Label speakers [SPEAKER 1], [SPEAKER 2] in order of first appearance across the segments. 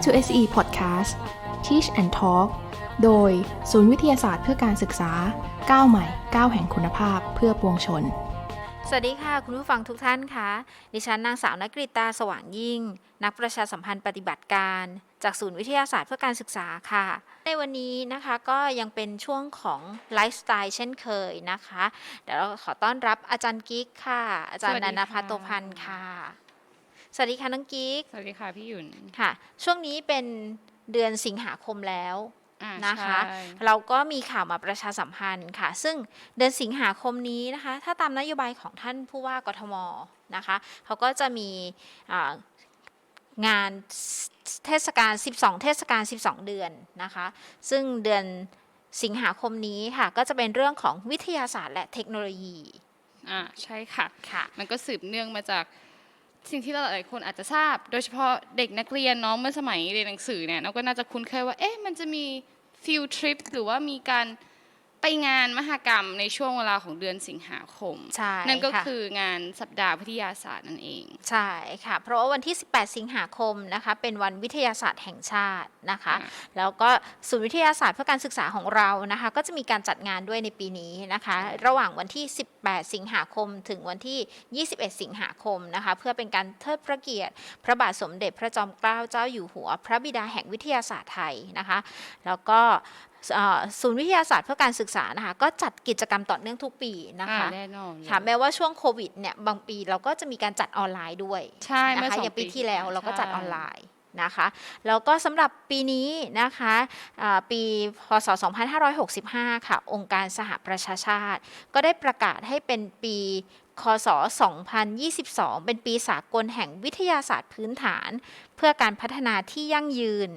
[SPEAKER 1] Welcome to SE Podcast Teach and Talk โดยศูนย์วิทยาศาสตร์เพื่อการศึกษาก้าวใหม่ก้าวแห่งคุณภาพเพื่อปวงชน
[SPEAKER 2] สวัสดีค่ะ คุณผู้ฟังทุกท่านคะดิฉันนางสาวนกฤตาสว่างยิ่ง นักประชาสัมพันธ์ปฏิบัติการ จากศูนย์วิทยาศาสตร์เพื่อการศึกษาค่ะ ในวันนี้นะคะก็ยังเป็นช่วงของไลฟ์สไตล์เช่นเคยนะคะ เดี๋ยวเราขอต้อนรับอาจารย์กิ๊กค่ะ อาจาร
[SPEAKER 3] สวั
[SPEAKER 2] ย์
[SPEAKER 3] สดี
[SPEAKER 2] นันท
[SPEAKER 3] ค่ะ
[SPEAKER 2] พัฒน์โตพันธ์ค่ะ สวัสดีค่ะน้องกิ๊ก
[SPEAKER 3] สวัสดีค่ะพี่หยุน
[SPEAKER 2] ค่ะ ช่วงนี้เป็นเดือนสิงหาคมแล้ว
[SPEAKER 3] อ่า
[SPEAKER 2] นะคะ
[SPEAKER 3] ใช่
[SPEAKER 2] เราก็มีข่าวมาประชาสัมพันธ์ค่ะ ซึ่งเดือนสิงหาคมนี้นะคะ ถ้าตามนโยบายของท่านผู้ว่ากทมนะคะเขาก็จะมีอ่างานเทศกาล 12 เทศกาล 12 เดือนนะคะ ซึ่งเดือนสิงหาคมนี้ค่ะ ก็จะเป็นเรื่องของวิทยาศาสตร์และเทคโนโลยี
[SPEAKER 3] อ่าใช่ค่ะ
[SPEAKER 2] ค่ะ
[SPEAKER 3] มันก็สืบเนื่องมาจาก สิ่งที่เราหลายคนอาจจะทราบ โดยเฉพาะเด็กนักเรียนเน้องเมื่อสมัยเรียนหนังสือเนี่ยเราก็น่าจะคุ้นเคยว่าเอ๊ะมันจะมีฟิลทริปหรือว่ามีการ ไปงานมหกรรมในช่วงเวลาของเดือนสิงหาคม
[SPEAKER 2] ใช่
[SPEAKER 3] นั่นก็
[SPEAKER 2] ค่ะ
[SPEAKER 3] คืองานสัปดาห์วิทยาศาสตร์นั่นเอง
[SPEAKER 2] ใช่ค่ะ เพราะว่าวันที่ 18 สิงหาคมนะคะ เป็นวันวิทยาศาสตร์แห่งชาตินะคะ
[SPEAKER 3] อ่า
[SPEAKER 2] แล้วก็ศูนย์วิทยาศาสตร์เพื่อการศึกษาของเรานะคะ ก็จะมีการจัดงานด้วยในปีนี้นะคะ ระหว่างวันที่ 18 สิงหาคม ถึงวันที่ 21 สิงหาคมนะคะ เพื่อเป็นการเทิดพระเกียรติ พระบาทสมเด็จพระจอมเกล้าเจ้าอยู่หัว พระบิดาแห่งวิทยาศาสตร์ไทยนะคะ แล้วก็เอ่อ ศูนย์วิทยาศาสตร์เพื่อการศึกษานะคะก็จัดกิจกรรมต่อเนื่องทุกปีนะคะ
[SPEAKER 3] อ่าแน่นอนเลย
[SPEAKER 2] ค่ะแม้ว่าช่วงโควิดเนี่ยบางปีเราก็จะมีการจัดออนไลน์ด้วย
[SPEAKER 3] ใช่
[SPEAKER 2] นะ
[SPEAKER 3] เมื่อ
[SPEAKER 2] คะ
[SPEAKER 3] สอง
[SPEAKER 2] อย่างปี
[SPEAKER 3] ปี
[SPEAKER 2] ที่แล้ว
[SPEAKER 3] ที่แล้ว
[SPEAKER 2] เราก็จัด
[SPEAKER 3] ใช่
[SPEAKER 2] ออนไลน์นะคะแล้วก็สำหรับปีนี้นะคะอ่าปีพศ 2565 ค่ะ องค์การสหประชาชาติ ก็ได้ประกาศให้เป็นปีคศ 2022 เป็นปีสากลแห่งวิทยาศาสตร์พื้นฐาน เพื่อการพัฒนาที่ยั่งยืน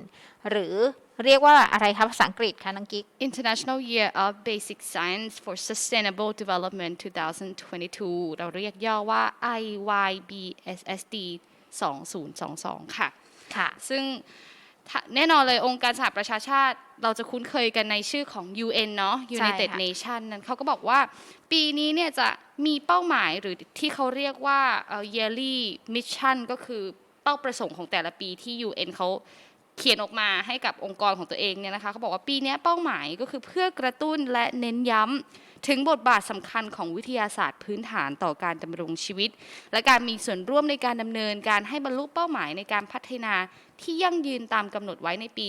[SPEAKER 2] หรือ เรียกว่าอะไรคะภาษาอังกฤษคะน้องกิ๊ก
[SPEAKER 3] International Year of Basic Science for Sustainable Development 2022 เราเรียกย่อว่า IYBSSD 2022 ค่ะ
[SPEAKER 2] ค่ะ
[SPEAKER 3] ซึ่งถ้าแน่นอนเลยองค์การสหประชาชาติเราจะคุ้นเคยกันในชื่อของ UN เนาะ United
[SPEAKER 2] ค่ะ
[SPEAKER 3] Nation นั้นเขาก็บอกว่าปีนี้เนี่ยจะมีเป้าหมายหรือที่เขาเรียกว่าเอ่อ yearly mission ก็คือเป้าประสงค์ของแต่ละปีที่ UN เขา เขียนออกมาให้กับองค์กรของตัวเองเนี่ยนะคะเขาบอกว่าปีเนี้ยเป้าหมายก็คือเพื่อกระตุ้นและเน้นย้ำถึงบทบาทสำคัญของวิทยาศาสตร์พื้นฐานต่อการดำรงชีวิต และการมีส่วนร่วมในการดำเนินการให้บรรลุเป้าหมายในการพัฒนาที่ยั่งยืนตามกำหนดไว้ในปี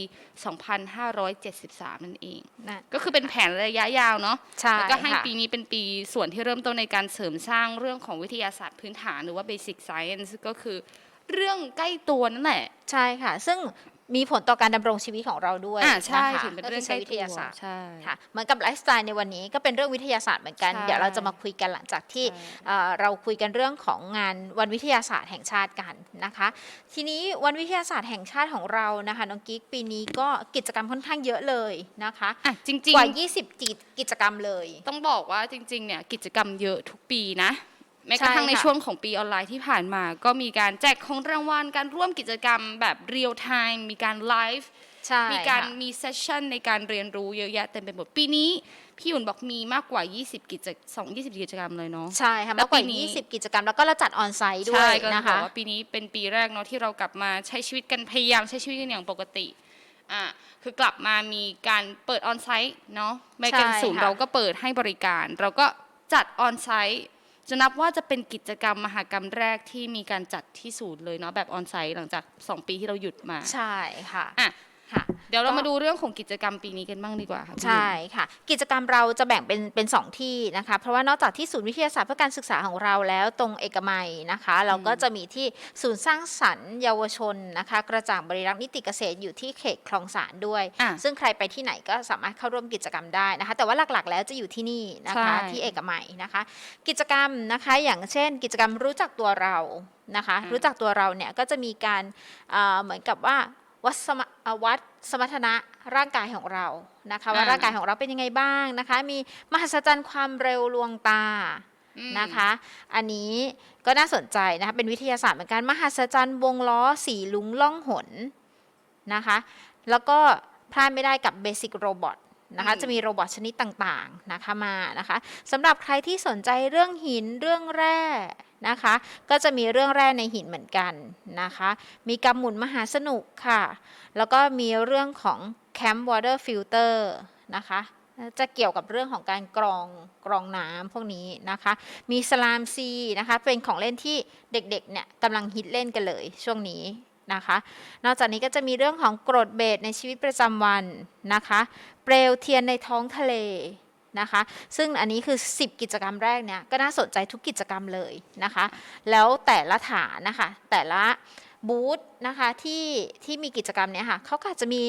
[SPEAKER 3] 2573 นั่นเอง
[SPEAKER 2] นะ
[SPEAKER 3] ก็คือเป็นแผนระยะยาวเนาะ
[SPEAKER 2] ใช่
[SPEAKER 3] แล้วก็ให้
[SPEAKER 2] ค่ะ
[SPEAKER 3] ปีนี้เป็นปีส่วนที่เริ่มต้นในการเสริมสร้างเรื่องของวิทยาศาสตร์พื้นฐานหรือว่า basic science ก็คือเรื่องใกล้ตัวนั่นแหละ
[SPEAKER 2] ใช่ค่ะ ซึ่ง มีผลต่อการดำรงชีวิตของเราด้วย
[SPEAKER 3] อ่าใช่ะ
[SPEAKER 2] คะ
[SPEAKER 3] ถึงเป็น
[SPEAKER 2] ก็
[SPEAKER 3] เรื่
[SPEAKER 2] คืออง
[SPEAKER 3] ใก
[SPEAKER 2] ใช้
[SPEAKER 3] ล้
[SPEAKER 2] วิทยาศาสตร์
[SPEAKER 3] ใช่
[SPEAKER 2] ค่ะเหมือนกับไลฟ์สไตล์ในวันนี้ก็เป็นเรื่องวิทยาศาสตร์เหมือนกัน
[SPEAKER 3] ใช่
[SPEAKER 2] เดี๋ยวเราจะมาคุยกันหลังจากที่
[SPEAKER 3] ใช่
[SPEAKER 2] เอ่อเราคุยกันเรื่องของงานวันวิทยาศาสตร์แห่งชาติกันนะคะ ทีนี้วันวิทยาศาสตร์แห่งชาติของเรานะคะน้องกิ๊กปีนี้ก็กิจกรรมค่อนข้างเยอะเลยนะคะ
[SPEAKER 3] อะจริง
[SPEAKER 2] กว่า
[SPEAKER 3] ๆ
[SPEAKER 2] 20กิจกิจกรรมเลย
[SPEAKER 3] ต้องบอกว่าจริงๆเนี่ยกิจกรรมเยอะทุกปีนะ แม้กระทั่ง
[SPEAKER 2] ใช่
[SPEAKER 3] ใน
[SPEAKER 2] ค่ะ
[SPEAKER 3] ช่วงของปีออนไลน์ที่ผ่านมา ก็มีการแจกของรางวัลการร่วมกิจกรรมแบบเรียลไทม์มีการไลฟ์
[SPEAKER 2] ใช่
[SPEAKER 3] มีการ
[SPEAKER 2] ค่ะ
[SPEAKER 3] มีเซสชั่นในการเรียนรู้เยอะแยะเต็มไปหมดปีนี้ พี่อุ่นบอกมีมากกว่า 20 กิจสอง20 กิจกรรมเลยเนาะ
[SPEAKER 2] ใช่ค่ะ
[SPEAKER 3] แล้
[SPEAKER 2] มาวกกว่า
[SPEAKER 3] ปีนี้
[SPEAKER 2] 20 กิจกรรมแล้วก็เราจัดออนไซต์ด้วย
[SPEAKER 3] ใช่ก็
[SPEAKER 2] นะ
[SPEAKER 3] บอ
[SPEAKER 2] คะ
[SPEAKER 3] กว่าปีนี้เป็นปีแรกเนาะที่เรากลับมาใช้ชีวิตกันพยายามใช้ชีวิตกันอย่างปกติอ่าคือกลับมามีการเปิดออนไซต์เนาะแม้กัน
[SPEAKER 2] ใช่
[SPEAKER 3] ศูนย์
[SPEAKER 2] ค่ะ
[SPEAKER 3] เราก็เปิดให้บริการ เราก็จัดออนไซต์ จะนับว่าจะเป็นกิจกรรมมหกรรมแรกที่มีการจัดที่ศูนย์เลยเนาะแบบออนไซต์หลังจาก 2 ปีที่เราหยุดมา
[SPEAKER 2] ใช่ค่ะ
[SPEAKER 3] อะ
[SPEAKER 2] ค่ะ
[SPEAKER 3] เดี๋ยวเรา
[SPEAKER 2] ก็
[SPEAKER 3] มาดูเรื่องของกิจกรรมปีนี้กันบ้างดีกว่าค่ะพี่
[SPEAKER 2] ใช่ค่ะ กิจกรรมเราจะแบ่งเป็นเป็นสองที่นะคะ เพราะว่านอกจากที่ศูนย์วิทยาศาสตร์เพื่อการศึกษาของเราแล้วตรงเอกมัยนะคะ เราก็จะมีที่ศูนย์สร้างสรรค์เยาวชนนะคะ กระจ่างบริรักษ์นิติเกษตรอยู่ที่เขตคลองสานด้วย
[SPEAKER 3] อะ
[SPEAKER 2] ซึ่งใครไปที่ไหนก็สามารถเข้าร่วมกิจกรรมได้นะคะ แต่ว่าหลักๆ แล้วจะอยู่ที่นี่นะคะ
[SPEAKER 3] ใช่
[SPEAKER 2] ที่เอกมัยนะคะ กิจกรรมนะคะอย่างเช่น กิจกรรมรู้จักตัวเรานะคะ
[SPEAKER 3] อ่า
[SPEAKER 2] รู้จักตัวเราเนี่ยก็จะมีการเอ่อเหมือนกับว่า วัดสมเอ่อวัดสมรรถนะร่างกายของเรานะคะว่า
[SPEAKER 3] อ่า
[SPEAKER 2] ร่างกายของเราเป็นยังไงบ้างนะคะ มีมหัศจรรย์ความเร็วลวงตา
[SPEAKER 3] อืม
[SPEAKER 2] นะคะ อันนี้ก็น่าสนใจนะคะเป็นวิทยาศาสตร์เหมือนกันมหัศจรรย์วงล้อสีลุงล่องหนนะคะ แล้วก็พลาดไม่ได้กับเบสิกโรบอท นะคะ
[SPEAKER 3] อืม
[SPEAKER 2] จะมีโรบอทชนิดต่างๆนะคะมานะคะสำหรับใครที่สนใจเรื่องหินเรื่องแร่นะคะ ก็จะมีเรื่องแร่ในหินเหมือนกันนะคะ มีกำหมุนมหาสนุกค่ะ แล้วก็มีเรื่องของ Camp Water Filter นะคะจะเกี่ยวกับเรื่องของการกรองกรองน้ำพวกนี้นะคะ มีสลามซีนะคะ เป็นของเล่นที่เด็กๆเนี่ยกำลังฮิตเล่นกันเลยช่วงนี้นะคะ นอกจากนี้ก็จะมีเรื่องของกรดเบสในชีวิตประจำวันนะคะ เปลวเทียนในท้องทะเลนะคะซึ่งอันนี้คือ 10 กิจกรรมแรกเนี่ยก็น่าสนใจทุกกิจกรรมเลยนะคะ แล้วแต่ละฐานนะคะแต่ละบูธนะคะที่ที่มีกิจกรรมเนี้ยค่ะเขาก็อาจจะมี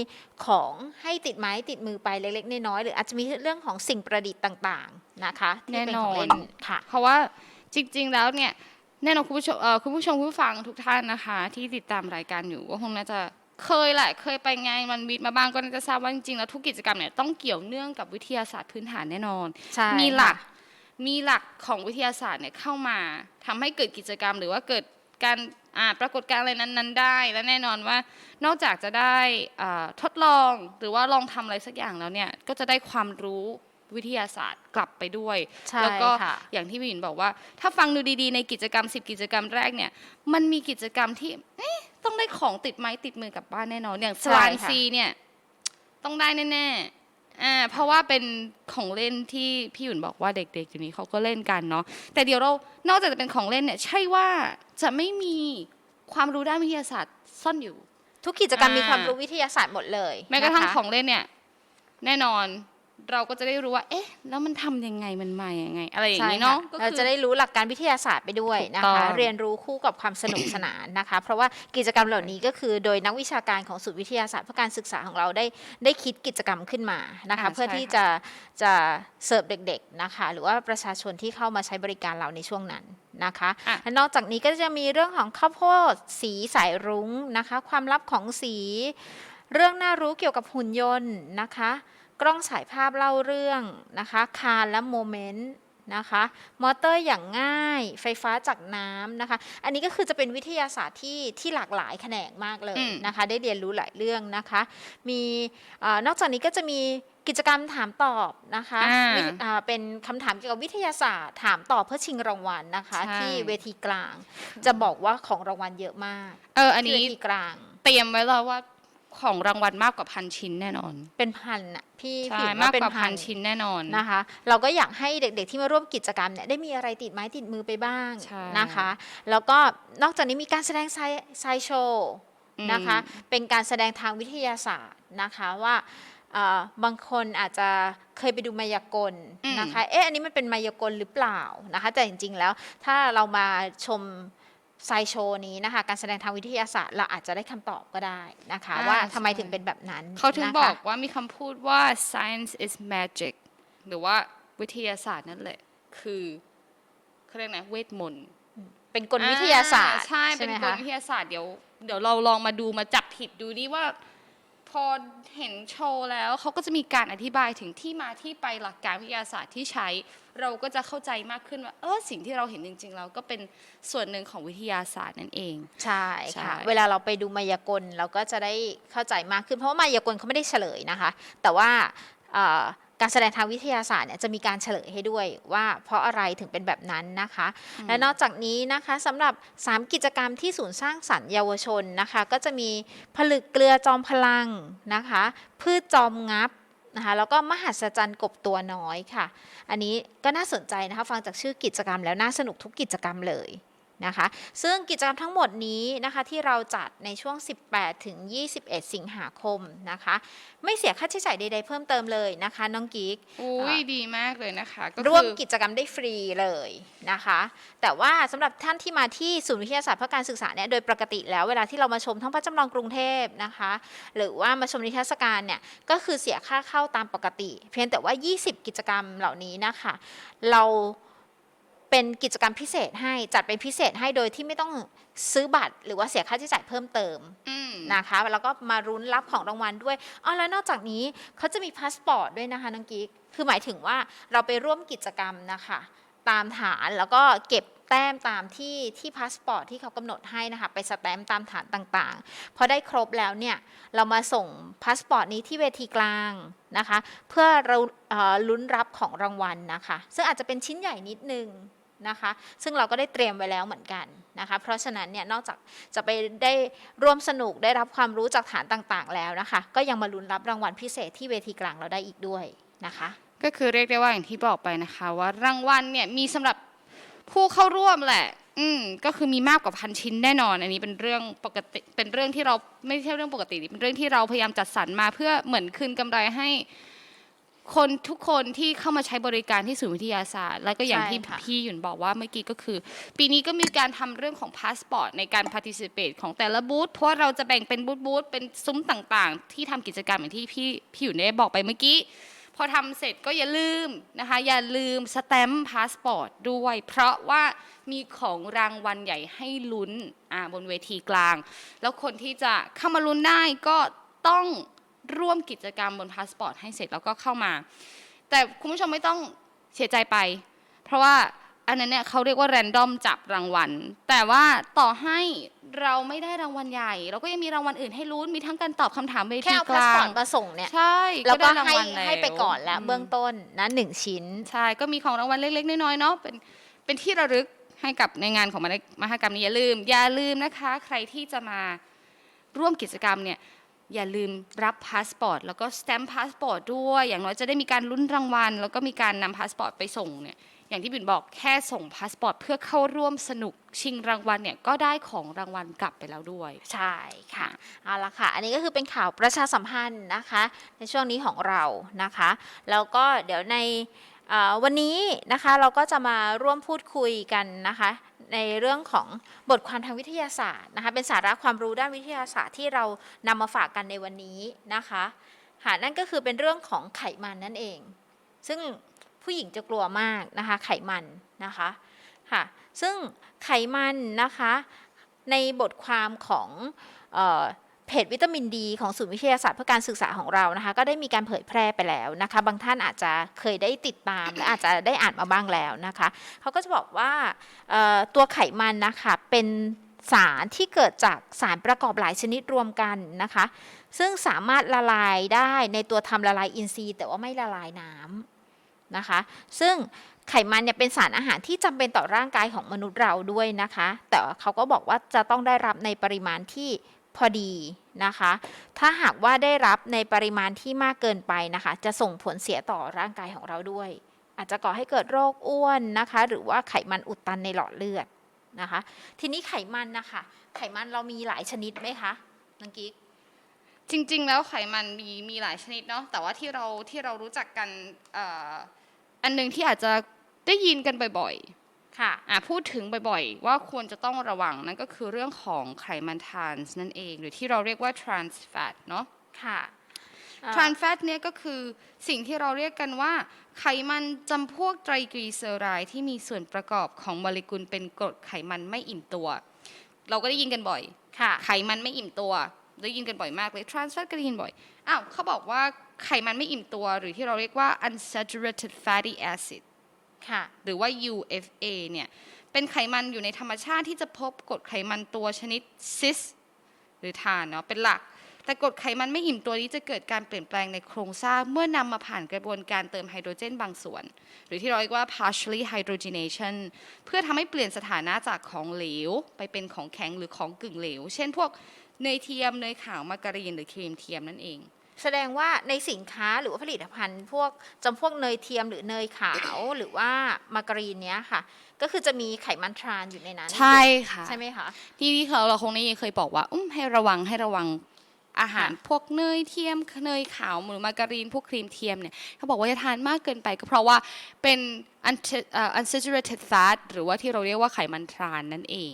[SPEAKER 2] ของให้ติดไม้ติดมือไปเล็กๆน้อยๆหรืออาจจะมีเรื่องของสิ่งประดิษฐ์ต่างๆนะคะที่เป็ของเล่นค่ะ
[SPEAKER 3] เพราะว่าจริงๆแล้วเนี่ยแน่นอนคุณผู้ชมเอ่อคุณผู้ชมคุณผู้ฟังทุกท่านนะคะ ที่ติดตามรายการอยู่ก็คงน่าจะ เคยแหละเคยไปงานมันวิทย์มาบ้างก็น่าจะทราบว่าจริงๆแล้วทุกกิจกรรมเนี่ยต้องเกี่ยวเนื่องกับวิทยาศาสตร์พื้นฐานแน่นอน
[SPEAKER 2] ใช่
[SPEAKER 3] มีหลัก
[SPEAKER 2] ค่ะ
[SPEAKER 3] มีหลักของวิทยาศาสตร์เนี่ยเข้ามาทำให้เกิดกิจกรรม หรือว่าเกิดการอ่าปรากฏการณ์อะไรนั้นๆ ได้ และแน่นอนว่านอกจากจะได้อ่าทดลองหรือว่าลองทำอะไรสักอย่างแล้วเนี่ยก็จะได้ความรู้วิทยาศาสตร์กลับไปด้วย
[SPEAKER 2] ใช่
[SPEAKER 3] แล้วก็
[SPEAKER 2] ค่ะ
[SPEAKER 3] อย่างที่วินบอกว่า ถ้าฟังดูดีๆ ในกิจกรรม 10 กิจกรรมแรกเนี่ยมันมีกิจกรรมที่เอ๊ะ ต้องได้ของติดไม้ติดมือกลับบ้านแน่นอน อย่างส
[SPEAKER 2] ใช่
[SPEAKER 3] ลาน
[SPEAKER 2] ค่ะ
[SPEAKER 3] ซีเนี่ย ต้องได้แน่ๆอ่าเพราะว่าเป็นของเล่นที่พี่หยุ่นบอกว่าเด็กๆอยู่นี้เขาก็เล่นกันเนาะแต่เดี๋ยวเรานอกจากจะเป็นของเล่นเนี่ย ใช่ว่าจะไม่มีความรู้ด้านวิทยาศาสตร์ซ่อนอยู่
[SPEAKER 2] ทุกกิจกรรม
[SPEAKER 3] อ่ามี
[SPEAKER 2] มีความรู้วิทยาศาสตร์หมดเลย
[SPEAKER 3] แม้กระทั่ง
[SPEAKER 2] นค
[SPEAKER 3] ของเล่นเนี่ย แน่นอน เราก็จะได้รู้ว่า เอ๊ะ แล้วมันทำยังไง มันมายังไง อะไรอย่างนี้
[SPEAKER 2] ใช่
[SPEAKER 3] เนาะ
[SPEAKER 2] ค่ะ
[SPEAKER 3] ก็
[SPEAKER 2] เรา
[SPEAKER 3] คือ
[SPEAKER 2] จะได้รู้หลักการวิทยาศาสตร์ไปด้วยนะ
[SPEAKER 3] ถูกต้
[SPEAKER 2] คะ
[SPEAKER 3] อง
[SPEAKER 2] เรียนรู้คู่กับความสนุกสนานนะคะ เพราะว่ากิจกรรมเหล่านี้ก็คือโดยนักวิชาการของศูนย์วิทยาศาสตร์เพื่อการศึกษาของเราได้ได้คิดกิจกรรมขึ้นมานะคะ
[SPEAKER 3] อ่า
[SPEAKER 2] เพื่อ
[SPEAKER 3] ใช่
[SPEAKER 2] ที่
[SPEAKER 3] ค่ะ
[SPEAKER 2] จะจะเสิร์ฟเด็กๆนะคะ หรือว่าประชาชนที่เข้ามาใช้บริการเราในช่วงนั้นนะคะ
[SPEAKER 3] อะ
[SPEAKER 2] และนอกจากนี้ก็จะมีเรื่องของข้าวโพดสีสายรุ้งนะคะ ความลับของสี เรื่องน่ารู้เกี่ยวกับหุ่นยนต์นะคะ กล้องฉายภาพเล่าเรื่องนะคะคารและโมเมนต์นะคะมอเตอร์อย่างง่ายไฟฟ้าจากน้ำนะคะ อันนี้ก็คือจะเป็นวิทยาศาสตร์ที่ที่หลากหลายแขนงมากเลย
[SPEAKER 3] อืม
[SPEAKER 2] นะคะ ได้เรียนรู้หลายเรื่องนะคะ มีเออนอกจากนี้ก็จะมีกิจกรรมถามตอบนะคะ
[SPEAKER 3] อ่า
[SPEAKER 2] วิอ่าเป็นคำถามเกี่ยวกับวิทยาศาสตร์ถามตอบเพื่อชิงรางวัลนะคะ
[SPEAKER 3] ใช่
[SPEAKER 2] ที่เวทีกลาง จะบอกว่าของรางวัลเยอะมาก
[SPEAKER 3] เอออัน
[SPEAKER 2] ที่
[SPEAKER 3] นี้
[SPEAKER 2] เวทีกลาง
[SPEAKER 3] เตรียมไว้แล้วว่า ของรางวัลมากกว่าพันชิ้นแน่นอน
[SPEAKER 2] เป็นพันอะพี่
[SPEAKER 3] ใช่
[SPEAKER 2] พี่เห็น
[SPEAKER 3] มาก
[SPEAKER 2] ว่าเป็น
[SPEAKER 3] กว่า
[SPEAKER 2] พั
[SPEAKER 3] พั
[SPEAKER 2] น
[SPEAKER 3] นชิ้นแน่นอน
[SPEAKER 2] นะคะ เราก็อยากให้เด็กๆที่มาร่วมกิจกรรมเนี่ยได้มีอะไรติดไม้ติดมือไปบ้าง
[SPEAKER 3] ใช่
[SPEAKER 2] นะคะ แล้วก็นอกจากนี้มีการแสดงไซไซโชว์
[SPEAKER 3] อืม
[SPEAKER 2] นะคะ เป็นการแสดงทางวิทยาศาสตร์นะคะว่าเอ่อบางคนอาจจะเคยไปดูมายากลนะคะ เอ๊ะอันนี้มันเป็นมายากลหรือเปล่านะคะ แต่จริงๆแล้วถ้าเรามาชม ไซโชว์นี้นะคะ การแสดงทางวิทยาศาสตร์ เราอาจจะได้คำตอบก็ได้นะคะ
[SPEAKER 3] อ่า
[SPEAKER 2] ว่าทำไม
[SPEAKER 3] ใช่
[SPEAKER 2] ถึงเป็นแบบนั้น
[SPEAKER 3] เขาถึง
[SPEAKER 2] นะคะ
[SPEAKER 3] บอกว่ามีคำพูดว่า science is magic หรือว่าวิทยาศาสตร์นั่นแหละ คือเขาเรียกนะเวทมนต์
[SPEAKER 2] เป็นกลวิทยาศาสตร์
[SPEAKER 3] อ่ใช่ เป็น
[SPEAKER 2] ไหม
[SPEAKER 3] กล
[SPEAKER 2] คะ
[SPEAKER 3] วิทยาศาสตร์เดี๋ยวเดี๋ยวเราลองมาดูมาจับผิดดูดิว่าพ อเห็นโชว์แล้วเขาก็จะมีการอธิบายถึงที่มาที่ไปหลักการวิทยาศาสตร์ที่ใช้ เราก็จะเข้าใจมากขึ้นว่าเออสิ่งที่เราเห็นจริงๆแล้วก็เป็นส่วนหนึ่งของวิทยาศาสตร์นั่นเอง
[SPEAKER 2] ใช่
[SPEAKER 3] ใช่
[SPEAKER 2] ค่ะ เวลาเราไปดูมายากลเราก็จะได้เข้าใจมากขึ้นเพราะว่ามายากลเขาไม่ได้เฉลยนะคะ แต่ว่าเอ่อ การแสดงทางวิทยาศาสตร์เนี่ยจะมีการเฉลยให้ด้วยว่าเพราะอะไรถึงเป็นแบบนั้นนะคะ และนอกจากนี้นะคะสำหรับ 3 กิจกรรมที่ศูนย์สร้างสรรค์เยาวชนนะคะ ก็จะมีผลึกเกลือจอมพลังนะคะ พืชจอมงับนะคะแล้วก็มหัศจรรย์กบตัวน้อยค่ะ อันนี้ก็น่าสนใจนะคะ ฟังจากชื่อกิจกรรมแล้วน่าสนุกทุกกิจกรรมเลย นะคะ ซึ่งกิจกรรมทั้งหมดนี้นะคะที่เราจัดในช่วง 18 ถึง 21 สิงหาคมนะคะ ไม่เสียค่าใช้จ่ายใดๆเพิ่มเติมเลยนะคะ น้องกิ๊ก
[SPEAKER 3] อุ้ยดีมากเลยนะคะก็
[SPEAKER 2] ร่วม
[SPEAKER 3] คือ
[SPEAKER 2] กิจกรรมได้ฟรีเลยนะคะ แต่ว่าสำหรับท่านที่มาที่ศูนย์วิทยาศาสตร์เพื่อการศึกษาเนี่ยโดยปกติแล้วเวลาที่เรามาชมท้องพระจำลองกรุงเทพนะคะ หรือว่ามาชมนิทรรศการเนี่ยก็คือเสียค่าเข้าตามปกติ เพียงแต่ว่า 20 กิจกรรมเหล่านี้นะคะ เรา เป็นกิจกรรมพิเศษให้จัดเป็นพิเศษให้โดยที่ไม่ต้องซื้อบัตร หรือว่าเสียค่าใช้จ่ายเพิ่มเติม
[SPEAKER 3] อืม
[SPEAKER 2] นะคะแล้วก็มารุ้นรับของรางวัลด้วยอ๋อแล้วนอกจากนี้เขาจะมีพาสปอร์ตด้วยนะคะน้องกิ๊กคือหมายถึงว่าเราไปร่วมกิจกรรมนะคะตามฐานแล้วก็เก็บแต้มตามที่ที่พาสปอร์ตที่เขากำหนดให้นะคะไปสแตมป์ตามฐานต่างๆ พอได้ครบแล้วเนี่ยเรามาส่งพาสปอร์ตนี้ที่เวทีกลางนะคะ เพื่อเราเอ่อลุ้นรับของรางวัลนะคะ ซึ่งอาจจะเป็นชิ้นใหญ่นิดนึง นะคะ ซึ่งเราก็ได้เตรียมไว้แล้วเหมือนกันนะคะ เพราะฉะนั้นเนี่ยนอกจากจะไปได้ร่วมสนุกได้รับความรู้จากฐานต่างๆ แล้วนะคะ ก็ยังมาลุ้นรับรางวัลพิเศษที่เวทีกลางเราได้อีกด้วยนะคะ
[SPEAKER 3] ก็คือเรียกได้ว่าอย่างที่บอกไปนะคะ ว่ารางวัลเนี่ยมีสำหรับผู้เข้าร่วมแหละ อืมก็คือมีมากกว่าพันชิ้นแน่นอน อันนี้เป็นเรื่องปกติเป็นเรื่องที่เราไม่ใช่เรื่องปกติเป็นเรื่องที่เราพยายามจัดสรรมาเพื่อเหมือนคืนกำไรให้ คนทุกคนที่เข้ามาใช้บริการที่ศูนย์วิทยาศาสตร์ แล้วก็อย่าง
[SPEAKER 2] ใช่
[SPEAKER 3] ที่
[SPEAKER 2] ค่ะ
[SPEAKER 3] พี่หยุนบอกว่าเมื่อกี้ก็คือ ปีนี้ก็มีการทำเรื่องของพาสปอร์ตในการ participate ของแต่ละบูธเพราะว่าเราจะแบ่งเป็นบูธบูธเป็นซุ้มต่างๆ ที่ทำกิจกรรมอย่างที่พี่พี่หยุนได้บอกไปเมื่อกี้ พอทำเสร็จก็อย่าลืมนะคะ อย่าลืมสแตมป์พาสปอร์ตด้วย เพราะว่ามีของรางวัลใหญ่ให้ลุ้นอ่าบนเวทีกลาง แล้วคนที่จะเข้ามาลุ้นได้ก็ต้อง ร่วมกิจกรรมบนพาสปอร์ตให้เสร็จแล้วก็เข้ามา แต่คุณผู้ชมไม่ต้องเสียใจไป เพราะว่าอันนั้นเนี่ยเขาเรียกว่าแรนดอมจับรางวัล แต่ว่าต่อให้เราไม่ได้รางวัลใหญ่ เราก็ยังมีรางวัลอื่นให้ลุ้นมีทั้งการตอบคำถามเว
[SPEAKER 2] แค่
[SPEAKER 3] ที
[SPEAKER 2] เอา
[SPEAKER 3] ก
[SPEAKER 2] พาส
[SPEAKER 3] ลา
[SPEAKER 2] ปองร์ตมาส่งเนี่ย
[SPEAKER 3] ใช่
[SPEAKER 2] แล้วก็
[SPEAKER 3] ได้ราง
[SPEAKER 2] ให้
[SPEAKER 3] วัลแล้ว
[SPEAKER 2] ให้ไปก่อนแล้ว
[SPEAKER 3] ม
[SPEAKER 2] เบื้องต้นนะหนึ่งชิ้น
[SPEAKER 3] ใช่ก็มีของรางวัลเล็กๆน้อยๆเนาะเป็นเป็นที่ระลึกให้กับในงานของมหกรรมนี้อย่าลืม อย่าลืมนะคะ ใครที่จะมาร่วมกิจกรรมเนี่ย อย่าลืมรับพาสปอร์ตแล้วก็สแตมป์พาสปอร์ตด้วย อย่างน้อยจะได้มีการลุ้นรางวัล แล้วก็มีการนำพาสปอร์ตไปส่งเนี่ยอย่างที่บินบอกแค่ส่งพาสปอร์ตเพื่อเข้าร่วมสนุกชิงรางวัลเนี่ยก็ได้ของรางวัลกลับไปแล้วด้วย
[SPEAKER 2] ใช่ค่ะเอาละค่ะ อันนี้ก็คือเป็นข่าวประชาสัมพันธ์นะคะ ในช่วงนี้ของเรานะคะ แล้วก็เดี๋ยวในวันนี้นะคะเราก็จะมาร่วมพูดคุยกันนะคะ ในเรื่องของบทความทางวิทยาศาสตร์นะคะเป็นสาระความรู้ด้านวิทยาศาสตร์ที่เรานำมาฝากกันในวันนี้นะคะค่ะนั่นก็คือเป็นเรื่องของไขมันนั่นเอง ซึ่งผู้หญิงจะกลัวมากนะคะไขมันนะคะค่ะซึ่งไขมันนะคะในบทความของ เพจวิตามินดีของศูนย์วิทยาศาสตร์เพื่อการศึกษาของเรานะคะ ก็ได้มีการเผยแพร่ไปแล้วนะคะ บางท่านอาจจะเคยได้ติดตามและอาจจะได้อ่านมาบ้างแล้วนะคะเขาก็จะบอกว่าตัวไขมันนะคะเป็นสารที่เกิดจากสารประกอบหลายชนิดรวมกันนะคะ ซึ่งสามารถละลายได้ในตัวทำละลายอินทรีย์ แต่ว่าไม่ละลายน้ำนะคะ ซึ่งไขมันเนี่ยเป็นสารอาหารที่จำเป็นต่อร่างกายของมนุษย์เราด้วยนะคะ แต่เขาก็บอกว่าจะต้องได้รับในปริมาณที่ พอดีนะคะ ถ้าหากว่าได้รับในปริมาณที่มากเกินไปนะคะ จะส่งผลเสียต่อร่างกายของเราด้วย อาจจะก่อให้เกิดโรคอ้วนนะคะ หรือว่าไขมันอุดตันในหลอดเลือดนะคะ ทีนี้ไขมันนะคะ ไขมันเรามีหลายชนิดไหมคะนังกิ๊ก
[SPEAKER 3] จริง ๆ แล้วไขมันมีมีหลายชนิดเนาะแต่ว่าที่เราที่เรารู้จักกันอ,อ,อันหนึงที่อาจจะได้ยินกันบ่อย
[SPEAKER 2] ค่ะ
[SPEAKER 3] ๆอะพูดถึงบ่อยๆ ว่าควรจะต้องระวังนั่นก็คือเรื่องของไขมันทรานส์นั่นเอง หรือที่เราเรียกว่า trans fat เนาะ
[SPEAKER 2] ค่ะเอ่อ
[SPEAKER 3] trans fat เนี่ยก็คือสิ่งที่เราเรียกกันว่า ไขมันจำพวกไตรกลีเซอไรด์ที่มีส่วนประกอบของโมเลกุลเป็นกรดไขมันไม่อิ่มตัว เราก็ได้ยินกันบ่อย
[SPEAKER 2] ค่ะ
[SPEAKER 3] ไขมันไม่อิ่มตัวได้ยินกันบ่อยมากเลย trans fat ก็ได้ยินบ่อยอ้าวเขาบอกว่าไขมันไม่อิ่มตัว หรือที่เราเรียกว่า unsaturated fatty acid
[SPEAKER 2] ค่ะ
[SPEAKER 3] หรือว่า UFA เนี่ยเป็นไขมันอยู่ในธรรมชาติที่จะพบกรดไขมันตัวชนิดซิสหรือทานเนาะเป็นหลัก แต่กรดไขมันไม่อิ่มตัวนี้จะเกิดการเปลี่ยนแปลงในโครงสร้าง เมื่อนำมาผ่านกระบวนการเติมไฮโดรเจนบางส่วน หรือที่เราเรียกว่า partially hydrogenation เพื่อทำให้เปลี่ยนสถานะจากของเหลว ไปเป็นของแข็งหรือของกึ่งเหลว เช่นพวกเนยเทียมเนยขาวมาการีนหรือครีมเทียมนั่นเอง
[SPEAKER 2] แสดงว่าในสินค้าหรือว่าผลิตภัณฑ์ พวกจำพวกเนยเทียมหรือเนยขาวหรือว่ามาการีนเนี้ยค่ะ ก็คือจะมีไขมันทรานอยู่ในนั้น
[SPEAKER 3] ใช่ค่ะ
[SPEAKER 2] ใช่ไหมคะ
[SPEAKER 3] ที่ที่เขาเราคงได้ยินเคยบอกว่า อุ้มให้ระวังให้ระวังอาหาร
[SPEAKER 2] ค่ะ
[SPEAKER 3] พวกเนยเทียมเนยขาวหรือมาการีนพวกครีมเทียมเนี่ยเขาบอกว่าจะทานมากเกินไปก็เพราะว่าเป็น unsa- เอ่อ unsaturated fat หรือว่าที่เราเรียกว่าไขมันทรานนั่นเอง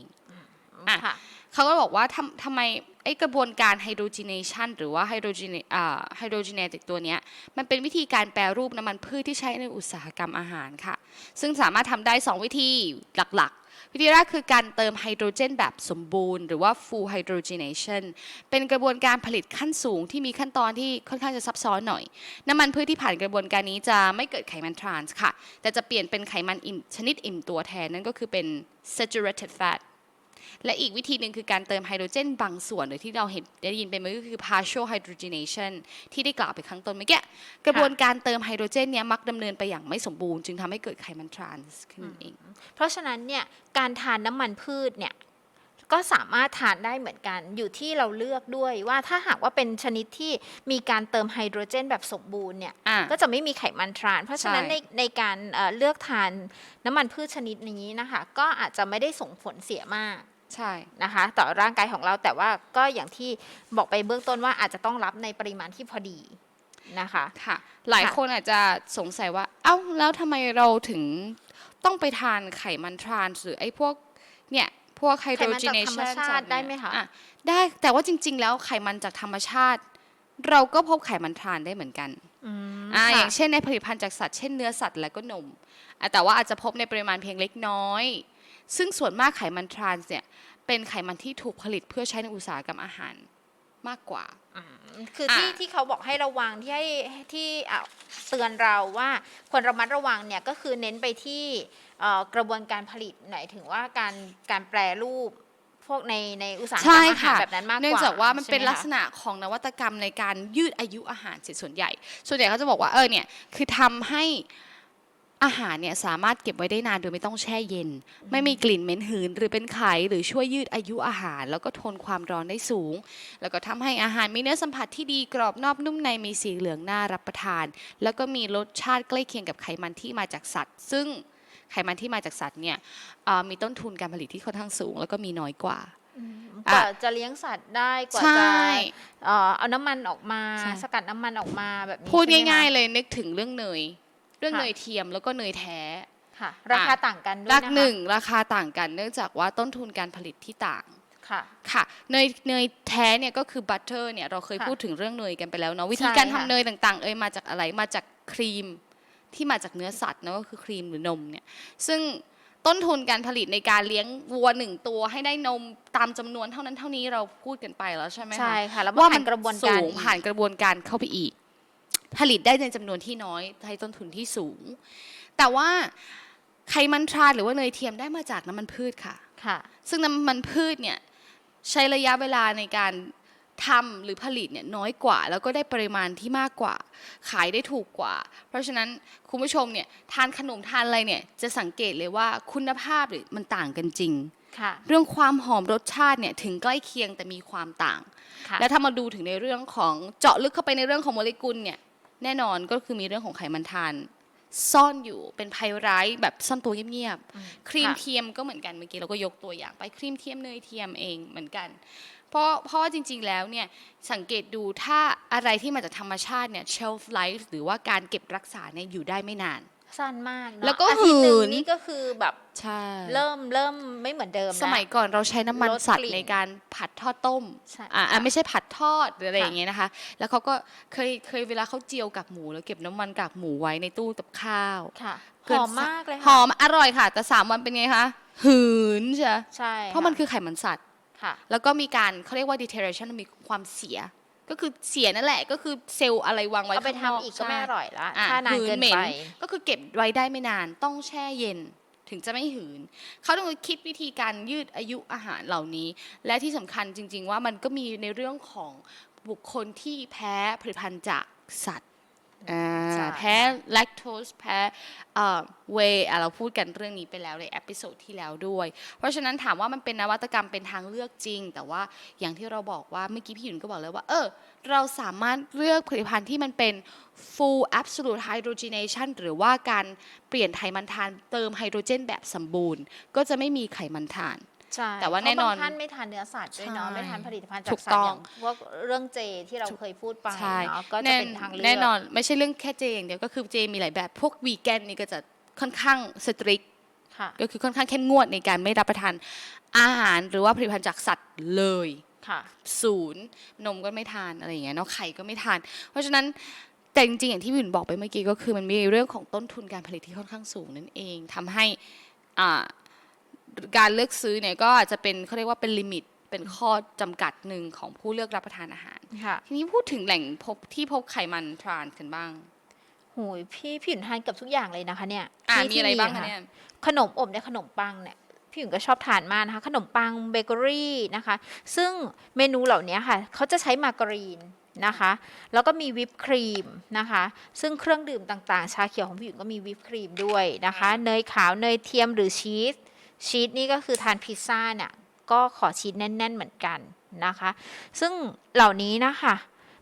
[SPEAKER 3] อะ
[SPEAKER 2] ค่ะ
[SPEAKER 3] เขาก็บอกว่าทำทำไม ไอกระบวนการไฮโดรเจเนชันหรือว่าไฮโดรเจนอ่าไฮโดรเจเนติกตัวเนี้ยมันเป็นวิธีการแปรรูปน้ำมันพืชที่ใช้ในอุตสาหกรรมอาหารค่ะ ซึ่งสามารถทำได้ 2 วิธีหลักๆ วิธีแรกคือการเติมไฮโดรเจนแบบสมบูรณ์ หรือว่า full hydrogenation เป็นกระบวนการผลิตขั้นสูงที่มีขั้นตอนที่ค่อนข้างจะซับซ้อนหน่อย น้ำมันพืชที่ผ่านกระบวนการนี้จะไม่เกิดไขมันทรานส์ค่ะ แต่จะเปลี่ยนเป็นไขมันอิ่มชนิดอิ่มตัวแทนนั่นก็คือเป็น saturated fat และอีกวิธีหนึ่งคือการเติมไฮโดรเจนบางส่วนโดยที่เราเห็นได้ยินไปเมื่อก็คือ partial hydrogenation ที่ได้กล่าวไปข้างต้นเมื่อกี้กระบวนการเติมไฮโดรเจนเนี้ยมักดำเนินไปอย่างไม่สมบูรณ์ จึงทำให้เกิดไขมันทรานส์ขึ้นเอง
[SPEAKER 2] เพราะฉะนั้นเนี่ยการทานน้ำมันพืชเนี่ยก็สามารถทานได้เหมือนกันอยู่ที่เราเลือกด้วยว่าถ้าหากว่าเป็นชนิดที่มีการเติมไฮโดรเจนแบบสมบูรณ์เนี่ย
[SPEAKER 3] อะ
[SPEAKER 2] ก็จะไม่มีไขมันทราน เพราะฉะนั้น
[SPEAKER 3] ใช่
[SPEAKER 2] ในในการเอ่อเลือกทานน้ำมันพืชชนิดนี้นะคะ ก็อาจจะไม่ได้ส่งผลเสียมาก
[SPEAKER 3] ใช่
[SPEAKER 2] นะคะ ต่อร่างกายของเราแต่ว่าก็อย่างที่บอกไปเบื้องต้นว่าอาจจะต้องรับในปริมาณที่พอดีนะคะ
[SPEAKER 3] ค่ะ หลาย
[SPEAKER 2] ค่ะ
[SPEAKER 3] คนอาจจะสงสัยว่า เอ้า แล้วทำไมเราถึงต้องไปทานไขมันทรานส์หรือไอ้พวก เนี่ย พวกไฮโดรเจเนชัน
[SPEAKER 2] ไขมันจากธรรมชาติได้ไหมคะ
[SPEAKER 3] ได้ แต่ว่าจริง ๆ แล้วไขมันจากธรรมชาติ เราก็พบไขมันทรานได้เหมือนกัน
[SPEAKER 2] อืม
[SPEAKER 3] อ่า
[SPEAKER 2] ค่ะ
[SPEAKER 3] อย่างเช่นในผลิตภัณฑ์จากสัตว์เช่นเนื้อสัตว์และก็นมอะแต่ว่าอาจจะพบในปริมาณเพียงเล็กน้อย ซึ่งส่วนมากไขมันทรานส์เนี่ยเป็นไขมันที่ถูกผลิตเพื่อใช้ในอุตสาหกรรมอาหารมากกว่า
[SPEAKER 2] คือที่
[SPEAKER 3] อะ
[SPEAKER 2] ที่เขาบอกให้ระวังที่ให้ที่อะเตือนเราว่าควรระมัดระวังเนี่ยก็คือเน้นไปที่เอ่อกระบวนการผลิตหมายถึงว่าการการแปรรูปพวกในในอุตสาหกรร
[SPEAKER 3] ใช่
[SPEAKER 2] มอาหาร
[SPEAKER 3] ค่ะ
[SPEAKER 2] แบบนั้นมากกว่า
[SPEAKER 3] เนื่องจากว่ามันเป็น
[SPEAKER 2] ใช่ไห
[SPEAKER 3] ลักษ
[SPEAKER 2] คะ
[SPEAKER 3] ณะของนวัตกรรมในการยืดอายุอาหารเสียส่วนใหญ่ ส่วนใหญ่เขาจะบอกว่าเออเนี่ยคือทำให้ อาหารเนี่ยสามารถเก็บไว้ได้นานโดยไม่ต้องแช่เย็น ไม่มีกลิ่นเหม็นหืน หรือเป็นไขหรือช่วยยืดอายุอาหาร แล้วก็ทนความร้อนได้สูง แล้วก็ทำให้อาหารมีเนื้อสัมผัสที่ดีกรอบนอกนุ่มในมีสีเหลืองน่ารับประทาน แล้วก็มีรสชาติใกล้เคียงกับไขมันที่มาจากสัตว์ ซึ่งไขมันที่มาจากสัตว์เนี่ยเอ่อมีต้นทุนการผลิตที่ค่อนข้างสูง แล้วก็มีน้อยกว่า
[SPEAKER 2] กว่าจะเลี้ยงสัตว์ได้กว่า
[SPEAKER 3] ใช่
[SPEAKER 2] จะเอ่อเอาน้ำมันออกมา
[SPEAKER 3] ใช่
[SPEAKER 2] สกัดน้ำมันออกมาแบบนี้
[SPEAKER 3] พูด
[SPEAKER 2] ใช่ไหมคะ
[SPEAKER 3] ง่าย ๆ เลยนึกถึงเรื่องเนย เรื่อง
[SPEAKER 2] ค่ะ
[SPEAKER 3] เนยเทียมแล้วก็เนยแท้
[SPEAKER 2] ค่ะราคาต่างกันด้วย
[SPEAKER 3] รัก
[SPEAKER 2] นะคะ
[SPEAKER 3] หนึ่งราคาต่างกันเนื่องจากว่าต้นทุนการผลิตที่ต่าง
[SPEAKER 2] ค่ะ
[SPEAKER 3] ค่ะเนยเนยแท้เนี่ยก็คือบัตเตอร์เนี่ยเราเคย
[SPEAKER 2] ค่ะ
[SPEAKER 3] พูดถึงเรื่องเนยกันไปแล้วเนาะวิธี
[SPEAKER 2] ใช่
[SPEAKER 3] การทำ
[SPEAKER 2] ค่ะ
[SPEAKER 3] เนยต่างๆ เอ่ยมาจากอะไรมาจากครีมที่มาจากเนื้อสัตว์เนอะก็คือครีมหรือนมเนี่ยซึ่งต้นทุนการผลิตในการเลี้ยงวัวหนึ่งตัวให้ได้นมตามจำนวนเท่านั้นเท่านี้เราพูดกันไปแล้วใช่ไหมคะ
[SPEAKER 2] ใช่ค่ะแล้ว
[SPEAKER 3] ว่า
[SPEAKER 2] ผ่า
[SPEAKER 3] มันน
[SPEAKER 2] กระบวนการ
[SPEAKER 3] สูง
[SPEAKER 2] อีก
[SPEAKER 3] ผ่านกระบวนการเข้าไปอีก ผลิตได้ในจำนวนที่น้อยให้ต้นทุนที่สูง แต่ว่าไขมันทรานหรือว่าเนยเทียมได้มาจากน้ำมันพืชค่ะ
[SPEAKER 2] ค่ะ
[SPEAKER 3] ซึ่งน้ำมันพืชเนี่ยใช้ระยะเวลาในการทำหรือผลิตเนี่ยน้อยกว่า แล้วก็ได้ปริมาณที่มากกว่า ขายได้ถูกกว่า เพราะฉะนั้นคุณผู้ชมเนี่ยทานขนมทานอะไรเนี่ยจะสังเกตเลยว่าคุณภาพหรือมันต่างกันจริง
[SPEAKER 2] ค่ะ
[SPEAKER 3] เรื่องความหอมรสชาติเนี่ยถึงใกล้เคียงแต่มีความต่าง
[SPEAKER 2] ค่ะ
[SPEAKER 3] และถ้ามาดูถึงในเรื่องของเจาะลึกเข้าไปในเรื่องของโมเลกุลเนี่ย แน่นอนก็คือมีเรื่องของไขมันทาน ซ่อนอยู่เป็นไพไรท์แบบซ่อนตัวเงียบๆครีม
[SPEAKER 2] ค่ะ
[SPEAKER 3] เทียมก็เหมือนกันเมื่อกี้เราก็ยกตัวอย่างไปครีมเทียมเนยเทียมเองเหมือนกัน เพราะเพราะว่าจริง ๆ แล้วเนี่ยสังเกตดูถ้าอะไรที่มาจากธรรมชาติเนี่ย shelf life หรือว่าการเก็บรักษาเนี่ยอยู่ได้ไม่นาน
[SPEAKER 2] สั้นมากเนอะ
[SPEAKER 3] แล้วก็
[SPEAKER 2] อาทิตย์หนึ่ง
[SPEAKER 3] หืน
[SPEAKER 2] นี่ก็คือแบบ
[SPEAKER 3] ใช่
[SPEAKER 2] เริ่มเริ่มไม่เหมือนเดิม
[SPEAKER 3] สมัย
[SPEAKER 2] แล้ว
[SPEAKER 3] ก่อนเราใช้น้ำมัน
[SPEAKER 2] ลด
[SPEAKER 3] สัต
[SPEAKER 2] กลิ่
[SPEAKER 3] ว์
[SPEAKER 2] น
[SPEAKER 3] ในการผัดทอดต้ม
[SPEAKER 2] ใช่
[SPEAKER 3] อ่า
[SPEAKER 2] ค่ะ
[SPEAKER 3] ไม่ใช่ผัดทอดหรืออะไร
[SPEAKER 2] ค่ะ
[SPEAKER 3] อย่างเงี้ยนะคะ แล้วเขาก็เคยเคยเวลาเขาเจียวกากหมูแล้วเก็บน้ำมันกากหมูไว้ในตู้กับข้าว
[SPEAKER 2] ค่ะ
[SPEAKER 3] เกิ
[SPEAKER 2] ห
[SPEAKER 3] น
[SPEAKER 2] อมมากเลย
[SPEAKER 3] ห
[SPEAKER 2] ค่ะ
[SPEAKER 3] อมอร่อยค่ะ แต่สามวันเป็นไงคะหืนใช่
[SPEAKER 2] ใช่
[SPEAKER 3] เพราะมันคือไขมันสัตว์
[SPEAKER 2] ค่ะ
[SPEAKER 3] แล้วก็มีการเขาเรียกว่า deterioration มีความเสีย ก็คือเสียนั่นแหละก็คือเซลล์อะไรวางไว้
[SPEAKER 2] เอาไป
[SPEAKER 3] ข้างน
[SPEAKER 2] ทำอีกก็ไม่อร่อยละ
[SPEAKER 3] ใช่
[SPEAKER 2] ถ้านานเกิน
[SPEAKER 3] หืห
[SPEAKER 2] ไป
[SPEAKER 3] ก็คือเก็บไว้ได้ไม่นานต้องแช่เย็นถึงจะไม่หืน เขาต้องคิดวิธีการยืดอายุอาหารเหล่านี้ และที่สำคัญจริง ๆ ว่ามันก็มีในเรื่องของบุคคลที่แพ้ผลิตภัณฑ์จากสัตว์อ่า
[SPEAKER 2] ใช่
[SPEAKER 3] แพ้แลคโตสแพ้เวเราพูดกันเรื่องนี้ไปแล้วในเอพิโซดที่แล้วด้วย เพราะฉะนั้นถามว่ามันเป็นนวัตกรรมเป็นทางเลือกจริง แต่ว่าอย่างที่เราบอกว่าเมื่อกี้พี่หยุนก็บอกแล้วว่า เออ เราสามารถเลือกผลิตภัณฑ์ที่มันเป็น full absolute hydrogenation หรือว่าการเปลี่ยนไขมันทานเติมไฮโดรเจนแบบสมบูรณ์ ก็จะไม่มีไขมันทาน
[SPEAKER 2] ใช่
[SPEAKER 3] แต่ว่าแน่นอน
[SPEAKER 2] เพระบางท่านไม่ทานเนื้อสัตว์ด้วยเนาะ
[SPEAKER 3] ใช่
[SPEAKER 2] ไม่ทานผลิตภัณฑ์
[SPEAKER 3] ถู
[SPEAKER 2] จาก
[SPEAKER 3] ก
[SPEAKER 2] สัต
[SPEAKER 3] ต้
[SPEAKER 2] ว์
[SPEAKER 3] อง
[SPEAKER 2] อย่างพวกเรื่องเจที่เราเคยพูดไป
[SPEAKER 3] ใช่
[SPEAKER 2] เนาะก็จะ
[SPEAKER 3] แน่
[SPEAKER 2] เป็นทางเลือก
[SPEAKER 3] แน่นอนไม่ใช่เรื่องแค่เจอย่างเดียวก็คือเจมีหลายแบบ พวกวีแกนนี่ก็จะค่อนข้างสตริก
[SPEAKER 2] ค่ะ
[SPEAKER 3] ก็คือค่อนข้างเข้มงวดในการไม่รับประทานอาหารหรือว่าผลิตภัณฑ์จากสัตว์เลย
[SPEAKER 2] ค่ะ
[SPEAKER 3] ศูนย์นมก็ไม่ทานอะไรอย่างเงี้ยเนาะไข่ก็ไม่ทาน เพราะฉะนั้นแต่จริงๆอย่างที่วินบอกไปเมื่อกี้ก็คือมันมีเรื่องของต้นทุนการผลิตที่ค่อนข้างสูงนั่นเองทำให้อ่า การเลือกซื้อเนี่ยก็อาจจะเป็นเขาเรียกว่าเป็นลิมิตเป็นข้อจำกัดหนึ่งของผู้เลือกรับประทานอาหาร
[SPEAKER 2] ค่ะ
[SPEAKER 3] ทีนี้พูดถึงแหล่งพบที่พบไขมันทรานส์กันบ้าง
[SPEAKER 2] หูยพี่พี่หยุนทานเกับทุกอย่างเลยนะคะเนี่ย
[SPEAKER 3] อ่า
[SPEAKER 2] ที่
[SPEAKER 3] มีอะไร
[SPEAKER 2] ที่
[SPEAKER 3] บ้าง
[SPEAKER 2] อ
[SPEAKER 3] คะเนี่ย
[SPEAKER 2] ขนมอบเนี่ยขนมปังเนี่ยพี่หยุนก็ชอบทานมากนะคะ ขนมปังเบเกอรี่นะคะ ซึ่งเมนูเหล่านี้ค่ะเขาจะใช้มาการีนนะคะ แล้วก็มีวิปครีมนะคะ ซึ่งเครื่องดื่มต่างๆ ชาเขียวของพี่หยุนก็มีวิปครีมด้วยนะคะ เนยขาว เนยเทียมหรือชีส ชีสนี่ก็คือทานพิซซ่าเนี่ยก็ขอชีสแน่น ๆ เหมือนกันนะคะ ซึ่งเหล่านี้นะคะ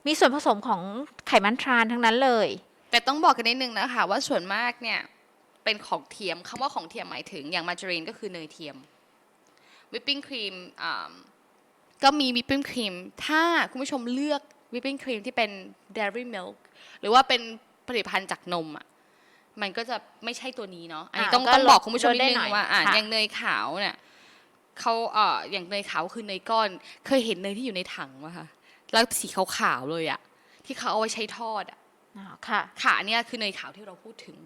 [SPEAKER 2] มีส่วนผสมของไขมันทรานทั้งนั้นเลย
[SPEAKER 3] แต่ต้องบอกกันนิดนึงนะคะ ว่าส่วนมากเนี่ยเป็นของเทียมคำว่าของเทียมหมายถึงอย่างมาการีนก็คือเนยเทียมวิปปิ้งครีมก็มีวิปปิ้งครีมถ้าคุณผู้ชมเลือกวิปปิ้งครีมที่เป็น dairy milk หรือว่าเป็นผลิตภัณฑ์จากนมอะ มันก็จะไม่ใช่ตัวนี้เนาะอันนี้
[SPEAKER 2] อ่า
[SPEAKER 3] ต้อง
[SPEAKER 2] ก็
[SPEAKER 3] ต้อง
[SPEAKER 2] ลด
[SPEAKER 3] บอกคุณผู้ชม
[SPEAKER 2] ลด
[SPEAKER 3] นิด
[SPEAKER 2] ได้
[SPEAKER 3] นึ
[SPEAKER 2] หน่
[SPEAKER 3] ง
[SPEAKER 2] อย
[SPEAKER 3] ว่าอะ
[SPEAKER 2] ค่ะ
[SPEAKER 3] อย่างเนยขาวเนี่ยเขาเอ่ออย่างเนยขาวคือเนยก้อน เคยเห็นเนยที่อยู่ในถังไหมคะแล้วสีขาวๆเลยอะที่เขาเอาไว้ใช้ทอดอะ
[SPEAKER 2] อ๋อค่ะ
[SPEAKER 3] ค่ะอันเนี้ยคือเนยขาวที่เราพูดถึง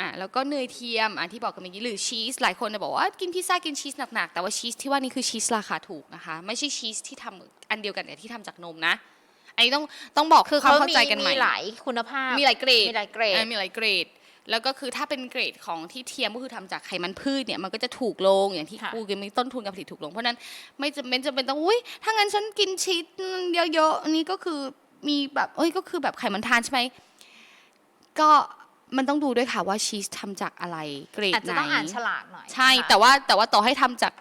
[SPEAKER 3] อะแล้วก็เนยเทียมอะที่บอกกันเมื่อกี้หรือชีสหลายคนจะบอกว่ากินพิซซ่ากินชีสหนักๆแต่ว่าชีสที่ว่านี่คือชีสราคาถูกนะคะไม่ใช่ชีสที่ทำอันเดียวกันแต่ที่ทำจากนมนะอันนี้ต้องต้องบอก
[SPEAKER 2] คือ
[SPEAKER 3] ความ
[SPEAKER 2] เขา
[SPEAKER 3] เข้า
[SPEAKER 2] มี
[SPEAKER 3] ใจกันใหม่
[SPEAKER 2] มีหลายคุณภาพ
[SPEAKER 3] มีหลายเกรด
[SPEAKER 2] มีหลายเกรด
[SPEAKER 3] อะมีหลายเกรด แล้วก็คือถ้าเป็นเกรดของที่เทียมก็คือทำจากไขมันพืชเนี่ยมันก็จะถูกลงอย่างที่
[SPEAKER 2] ค่ะ
[SPEAKER 3] คูกันมีต้นทุนการผลิตถูกลงเพราะฉะนั้นไม่จำเป็นจะเป็นต้องอุ้ยถ้างั้นฉันกินชีสเยอะๆอันนี้ก็คือมีแบบเอ้ยก็คือแบบไขมันทานใช่ไหมก็มันต้องดูด้วยค่ะว่าชีสทำจากอะไรเกรด
[SPEAKER 2] อาจจะ
[SPEAKER 3] ไหน
[SPEAKER 2] ต้องอ่านฉลากหน่อย
[SPEAKER 3] ใช่
[SPEAKER 2] นะคะ
[SPEAKER 3] แต่ว่าแต่ว่าต่อให้ทำจาก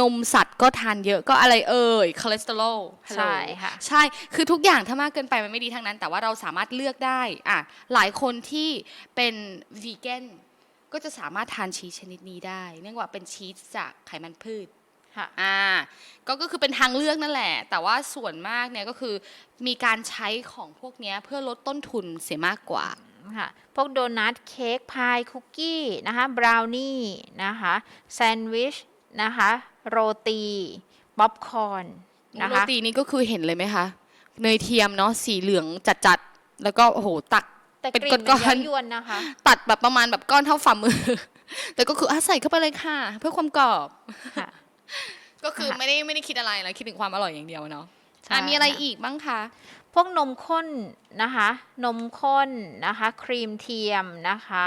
[SPEAKER 3] นมสัตว์ก็ทานเยอะก็อะไรเอ่ยคอเลสเตอรอล
[SPEAKER 2] ใช่ค่ะ
[SPEAKER 3] ใช่คือทุกอย่างถ้ามากเกินไปมันไม่ดีทั้งนั้น แต่ว่าเราสามารถเลือกได้อะหลายคนที่เป็นวีแกนก็จะสามารถทานชีสชนิดนี้ได้ เนื่องว่าเป็นชีสจากไขมันพืช
[SPEAKER 2] ค่ะ
[SPEAKER 3] อ่าก็ก็คือเป็นทางเลือกนั่นแหละ แต่ว่าส่วนมากเนี่ยก็คือมีการใช้ของพวกเนี้ยเพื่อลดต้นทุนเสียมากกว่า
[SPEAKER 2] ค่ะพวกโดนัทเค้กพายคุกกี้นะคะบราวนี่นะคะแซนด์วิช นะคะ โรตีป๊อปคอร์นนะ
[SPEAKER 3] โร
[SPEAKER 2] คะ
[SPEAKER 3] ตีนี่ก็คือเห็นเลยไหมคะ เนยเทียมเนาะสีเหลืองจัดๆ แล้วก็โอ้โหตัก
[SPEAKER 2] แต่
[SPEAKER 3] เป็น
[SPEAKER 2] กลิ่น
[SPEAKER 3] ก้
[SPEAKER 2] มัน
[SPEAKER 3] อนๆ
[SPEAKER 2] เย้ายวนนะคะ
[SPEAKER 3] ตัดแบบประมาณแบบก้อนเท่าฝ่ามือ แต่ก็คืออะใส่เข้าไปเลยค่ะ เพื่อความกรอบ
[SPEAKER 2] ค่ะ
[SPEAKER 3] ก็คือ
[SPEAKER 2] ค่ะ
[SPEAKER 3] ไม่ได้ไม่ได้คิดอะไรนะคิดถึงความอร่อยอย่างเดียวเนาะ
[SPEAKER 2] ใช่
[SPEAKER 3] อะมีอะไร
[SPEAKER 2] ค่ะ
[SPEAKER 3] อีกบ้างคะ
[SPEAKER 2] พวกนมข้นนะคะ นมข้นนะคะ ครีมเทียมนะคะ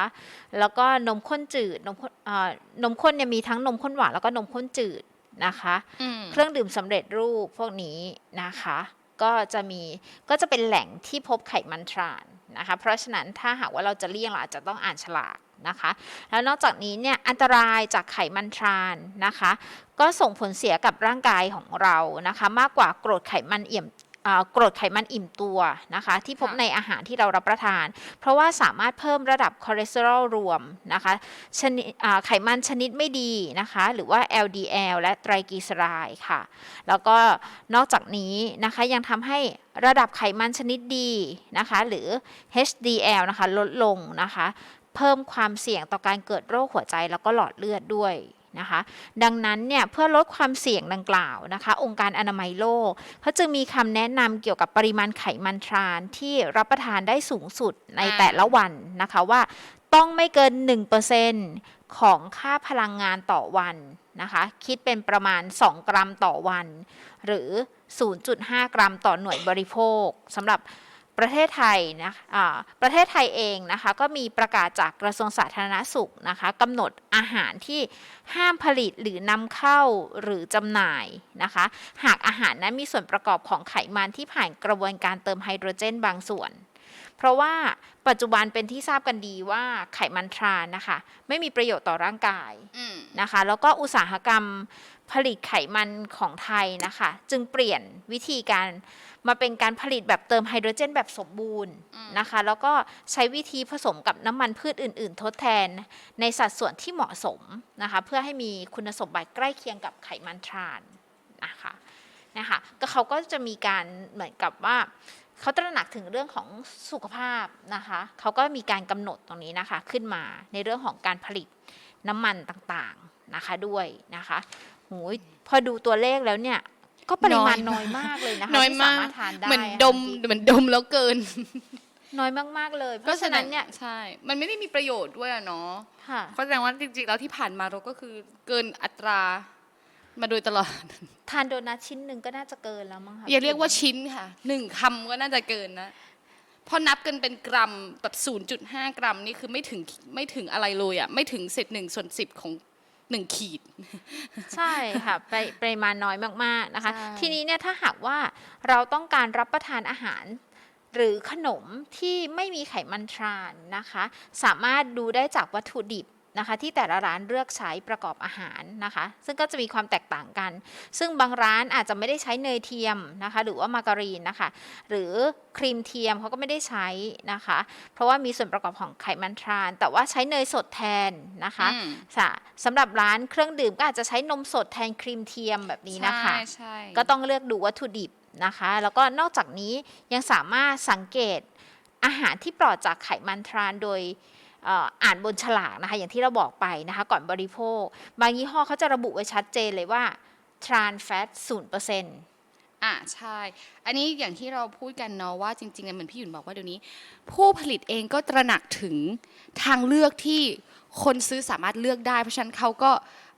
[SPEAKER 2] แล้วก็นมข้นจืด นมข้นเอ่อนมข้นเนี่ยมีทั้งนมข้นหวานแล้วก็นมข้นจืดนะคะ
[SPEAKER 3] อืม
[SPEAKER 2] เครื่องดื่มสำเร็จรูปพวกนี้นะคะ ก็จะมีก็จะเป็นแหล่งที่พบไขมันทรานนะคะ เพราะฉะนั้นถ้าหากว่าเราจะเลี่ยงเราอาจจะต้องอ่านฉลากนะคะ แล้วนอกจากนี้เนี่ยอันตรายจากไขมันทรานนะคะ ก็ส่งผลเสียกับร่างกายของเรานะคะ มากกว่ากรดไขมันเอี่ยมอ่า กรดไขมันอิ่มตัวนะคะ ที่พบ
[SPEAKER 3] ค่ะ
[SPEAKER 2] ในอาหารที่เรารับประทาน เพราะว่าสามารถเพิ่มระดับคอเลสเตอรอลรวมนะคะชนิดอ่าไขมันชนิดไม่ดีนะคะ หรือว่า LDL และไตรกลีเซอไรด์ค่ะ แล้วก็นอกจากนี้นะคะยังทำให้ระดับไขมันชนิดดีนะคะ หรือ HDL นะคะลดลงนะคะ เพิ่มความเสี่ยงต่อการเกิดโรคหัวใจแล้วก็หลอดเลือดด้วย นะคะ ดังนั้นเนี่ยเพื่อลดความเสี่ยงดังกล่าวนะคะ องค์การอนามัยโลกเขาจึงมีคำแนะนำเกี่ยวกับปริมาณไขมันทรานที่รับประทานได้สูงสุดในแต่ละวันนะคะว่าต้องไม่เกิน 1%ของค่าพลังงานต่อวันนะคะ คิดเป็นประมาณ 2 กรัมต่อวัน หรือ 0.5 กรัมต่อหน่วยบริโภคสำหรับ ประเทศไทยนะะประเทศไทยเองนะคะก็มีประกาศจากกระทรวงสาธารณสุขนะคะกำหนดอาหารที่ห้ามผลิตหรือนำเข้าหรือจำหน่ายนะคะ หากอาหารนั้นมีส่วนประกอบของไขมันที่ผ่านกระบวนการเติมไฮโดรเจนบางส่วน เพราะว่าปัจจุบันเป็นที่ทราบกันดีว่าไขมันทรานนะคะ ไม่มีประโยชน์ต่อร่างกาย
[SPEAKER 3] อืม
[SPEAKER 2] นะคะ แล้วก็อุตสาหกรรมผลิตไขมันของไทยนะคะ จึงเปลี่ยนวิธีการมาเป็นการผลิตแบบเติมไฮโดรเจนแบบสมบูรณ์นะคะ แล้วก็ใช้วิธีผสมกับน้ำมันพืชอื่น ๆ ทดแทน ในสัดส่วนที่เหมาะสมนะคะ เพื่อให้มีคุณสมบัติใกล้เคียงกับไขมันทรานนะคะนะคะก็เขาก็จะมีการเหมือนกับว่า เขาตระหนักถึงเรื่องของสุขภาพนะคะเขาก็มีการกำหนดตรงนี้นะคะขึ้นมาในเรื่องของการผลิตน้ำมันต่างๆนะคะด้วยนะคะโหยพอดูตัวเลขแล้วเนี่ยก็ปริมาณ
[SPEAKER 3] น้
[SPEAKER 2] น้
[SPEAKER 3] อ
[SPEAKER 2] อยยมากเลยนะคะ
[SPEAKER 3] น้อย
[SPEAKER 2] ที่
[SPEAKER 3] มา
[SPEAKER 2] สากมารถทานได้
[SPEAKER 3] เหมือนดม
[SPEAKER 2] จริง
[SPEAKER 3] เหมือนดมแล้วเกิน
[SPEAKER 2] น้อยมากๆเลย เพ
[SPEAKER 3] ก็
[SPEAKER 2] ราะฉะนั้นเนี่ย
[SPEAKER 3] ใช่ มันไม่ได้มีประโยชน์ด้วยอะเนาะ
[SPEAKER 2] ค่ะ
[SPEAKER 3] ก็แสดงว่าจริงๆแล้วที่ผ่านมาเราก็คือเกินอัตรา มาโดยตลอด
[SPEAKER 2] ทานโดนัทชิ้นหนึ่งก็น่าจะเกินแล้วมั้งคะ
[SPEAKER 3] อย่าเรียกว่าชิ้นค่ะหนึ่งคำก็น่าจะเกินนะเพราะนับกันเป็นกรัมแบบ 0.5 กรัมนี่คือไม่ถึงไม่ถึงอะไรเลยอะไม่ถึงเศษหนึ่งส่วนสิบของหนึ่งขีด
[SPEAKER 2] ใช่ค่ะไปปริมาณน้อยมากๆนะคะ
[SPEAKER 3] ใช่
[SPEAKER 2] ทีนี้เนี่ยถ้าหากว่าเราต้องการรับประทานอาหาร หรือขนมที่ไม่มีไขมันทรานนะคะ สามารถดูได้จากวัตถุดิบ นะคะ ที่แต่ละร้านเลือกใช้ประกอบอาหารนะคะ ซึ่งก็จะมีความแตกต่างกัน ซึ่งบางร้านอาจจะไม่ได้ใช้เนยเทียมนะคะ หรือว่ามาการีนนะคะ หรือครีมเทียมเขาก็ไม่ได้ใช้นะคะ เพราะว่ามีส่วนประกอบของไขมันทราน แต่ว่าใช้เนยสดแทนนะคะ
[SPEAKER 3] อืม
[SPEAKER 2] ค่ะสำหรับร้านเครื่องดื่มก็อาจจะใช้นมสดแทนครีมเทียมแบบนี้นะคะ
[SPEAKER 3] ใช่ใช่
[SPEAKER 2] ก็ต้องเลือกดูวัตถุดิบนะคะ แล้วก็นอกจากนี้ยังสามารถสังเกตอาหารที่ปลอดจากไขมันทรานโดยเอ่านบนฉลากนะคะอย่างที่เราบอกไปนะคะก่อนบริโภค บางยี่ห้อเขาจะระบุไว้ชัดเจนเลยว่า trans fat 0%
[SPEAKER 3] อะใช่ อันนี้อย่างที่เราพูดกันเนาะว่าจริงๆเนี่ยเหมือนพี่หยุนบอกว่าเดี๋ยวนี้ ผู้ผลิตเองก็ตระหนักถึงทางเลือกที่คนซื้อสามารถเลือกได้ เพราะฉะนั้นเขาก็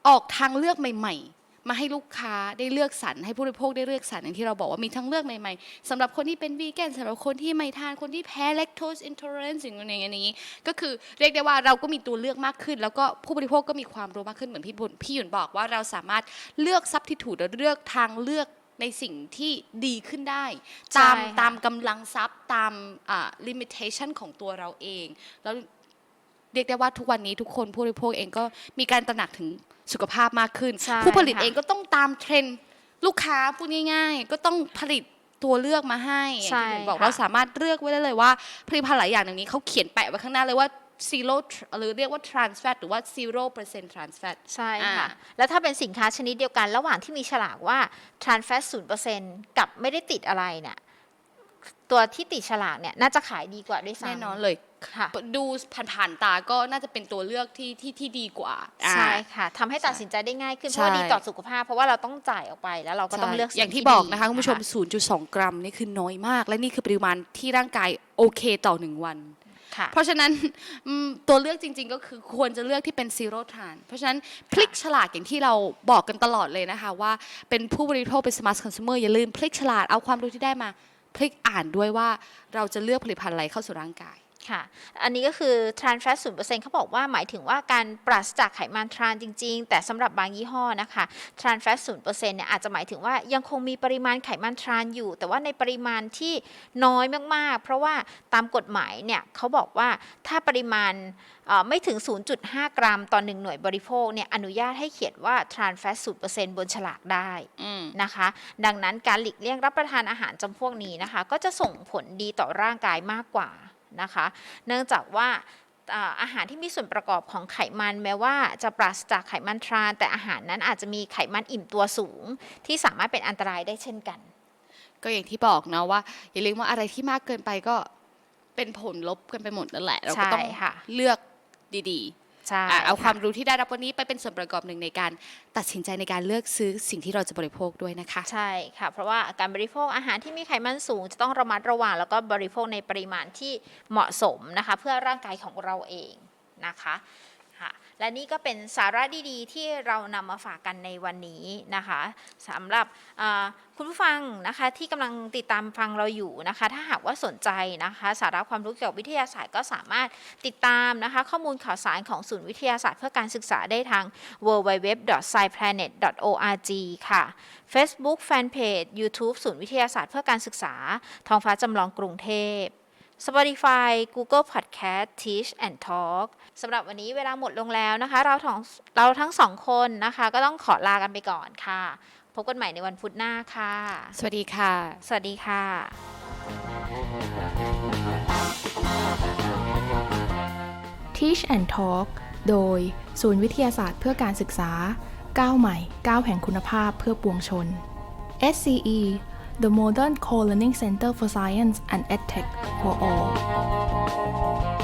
[SPEAKER 3] ออกทางเลือกใหม่ ๆ มาให้ลูกค้าได้เลือกสรรให้ผู้บริโภคได้เลือกสรรอย่างที่เราบอกว่ามีทั้งเลือกใหม่ๆสำหรับคนที่เป็นวีแกนสำหรับคนที่ไม่ทานคนที่แพ้ lactose intolerance สิ่งอย่างนี้ ก็คือเรียกได้ว่าเราก็มีตัวเลือกมากขึ้น แล้วก็ผู้บริโภคก็มีความรู้มากขึ้นเหมือนพี่บุญพี่หยุนบอกว่าเราสามารถเลือก substitute หรือเลือกทางเลือกในสิ่งที่ดีขึ้นได้ ตาม
[SPEAKER 2] ใช่ค่ะ
[SPEAKER 3] ตามกำลังทรัพย์ตามอ่า limitation ของตัวเราเอง แล้วเรียกได้ว่าทุกวันนี้ทุกคนผู้บริโภคเองก็มีการตระหนักถึง สุขภาพมากขึ้น
[SPEAKER 2] ใช่
[SPEAKER 3] ผู้ผลิต
[SPEAKER 2] ค่ะ
[SPEAKER 3] เองก็ต้องตามเทรนด์ลูกค้าพูดง่าย ๆ ก็ต้องผลิตตัวเลือกมาให้อย่าง
[SPEAKER 2] ใช่
[SPEAKER 3] ที่ผมบอก
[SPEAKER 2] ค่ะ
[SPEAKER 3] เราสามารถเลือกไว้ได้เลยว่าผลิตภัณฑ์หลายอย่างอย่างนี้เขาเขียนแปะไว้ข้างหน้าเลยว่า zero tr- หรือเรียกว่า trans fat หรือว่า zero percent trans fat
[SPEAKER 2] ใช่ค่ะ
[SPEAKER 3] อ่า
[SPEAKER 2] แล้วถ้าเป็นสินค้าชนิดเดียวกัน ระหว่างที่มีฉลากว่า trans fat 0%กับไม่ได้ติดอะไรเนี่ยตัวที่ติดฉลากเนี่ยน่าจะขายดีกว่าด้วยซ้ำ
[SPEAKER 3] แน่นอนเลย
[SPEAKER 2] ค่ะ
[SPEAKER 3] ดูผ่านๆตาก็น่าจะเป็นตัวเลือกที่ที่ที่ดีกว่า
[SPEAKER 2] ใช่
[SPEAKER 3] อ่า
[SPEAKER 2] ค่ะทำให้ตัดสินใจได้ง่ายขึ้น เพ
[SPEAKER 3] ใช่
[SPEAKER 2] ราะว่าดีต่อสุขภาพ เพราะว่าเราต้องจ่ายออกไปแล้วเราก็ต้องเลือก
[SPEAKER 3] ใช่
[SPEAKER 2] สิ่
[SPEAKER 3] อย่างที่
[SPEAKER 2] ดี
[SPEAKER 3] บอกนะคะคุณผู้ชม
[SPEAKER 2] น
[SPEAKER 3] 0.2 กรัมนี่คือน้อยมาก และนี่คือปริมาณที่ร่างกายโอเคต่อหนึ่งวัน
[SPEAKER 2] ค่ะ
[SPEAKER 3] เพราะฉะนั้นอืมตัวเลือกจริง ๆ ก็คือควรจะเลือกที่เป็นซีโร่ทาน เพราะฉะนั้นพลิกฉลากอย่างที่เราบอกกันตลอดเลยนะคะว่าเป็นผู้บริโภคเป็น smart consumer อย่าลืมพลิกฉลากเอาความรู้ที่ได้มาพลิกอ่านด้วยว่าเราจะเลือกผลิตภัณฑ์อะไรเข้าสู่ร่างกาย
[SPEAKER 2] ค่ะ อันนี้ก็คือ trans fat 0%เขาบอกว่าหมายถึงว่าการปราศจากไขมันทรานจริง ๆ แต่สำหรับบางยี่ห้อนะคะ trans fat 0%เนี่ยอาจจะหมายถึงว่ายังคงมีปริมาณไขมันทรานอยู่ แต่ว่าในปริมาณที่น้อยมากๆ เพราะว่าตามกฎหมายเนี่ยเขาบอกว่าถ้าปริมาณเอ่อไม่ถึง 0.5 กรัมต่อ1หน่วยบริโภคเนี่ยอนุญาตให้เขียนว่า trans fat 0%บนฉลากได้
[SPEAKER 3] อืม
[SPEAKER 2] นะคะ ดังนั้นการหลีกเลี่ยงรับประทานอาหารจำพวกนี้นะคะ ก็จะส่งผลดีต่อร่างกายมากกว่า นะคะ เนื่องจากว่าอ่าอาหารที่มีส่วนประกอบของไขมันแม้ว่าจะปราศจากไขมันทราน แต่อาหารนั้นอาจจะมีไขมันอิ่มตัวสูง ที่สามารถเป็นอันตรายได้เช่นกัน
[SPEAKER 3] ก็อย่างที่บอกเนาะว่า อย่าลืมว่าอะไรที่มากเกินไปก็เป็นผลลบกันไปหมดนั่นแหละเราก็ต้อง
[SPEAKER 2] ใช่ค่ะ
[SPEAKER 3] เลือกดี
[SPEAKER 2] ใช่
[SPEAKER 3] ๆอะเอาความะรู้ที่ได้รับวันนี้ไปเป็นส่วนประกอบหนึ่งในการตัดสินใจในการเลือกซื้อสิ่งที่เราจะบริโภคด้วยนะคะ
[SPEAKER 2] ใช่ค่ะ เพราะว่าการบริโภคอาหารที่มีไขมันสูง จะต้องระมัดระวังแล้วก็บริโภคในปริมาณที่เหมาะสมนะคะ เพื่อร่างกายของเราเองนะคะค่ะ และนี่ก็เป็นสาระดีๆ ที่เรานำมาฝากกันในวันนี้นะคะสำหรับคุณผู้ฟังนะคะที่กำลังติดตามฟังเราอยู่นะคะ ถ้าหากว่าสนใจนะคะ สาระความรู้เกี่ยวกับวิทยาศาสตร์ก็สามารถติดตามนะคะ ข้อมูลข่าวสารของศูนย์วิทยาศาสตร์เพื่อการศึกษาได้ทาง www.sciplanet.org ค่ะ Facebook Fanpage YouTube ศูนย์วิทยาศาสตร์เพื่อการศึกษาท้องฟ้าจำลองกรุงเทพ Spotify Google Podcast Teach and Talk สำหรับวันนี้เวลาหมดลงแล้วนะคะ เราทั้งเราทั้งสองคนนะคะ ก็ต้องขอลากันไปก่อนค่ะ พบกันใหม่ในวันพุธหน้าค่ะ
[SPEAKER 3] สวัสดีค่ะ
[SPEAKER 2] สวัสดีค่ะ
[SPEAKER 1] Teach and Talk โดย ศูนย์วิทยาศาสตร์เพื่อการศึกษาก้าวใหม่ก้าวแห่งคุณภาพเพื่อปวงชน SCE The Modern Co-Learning Center for Science and EdTech for All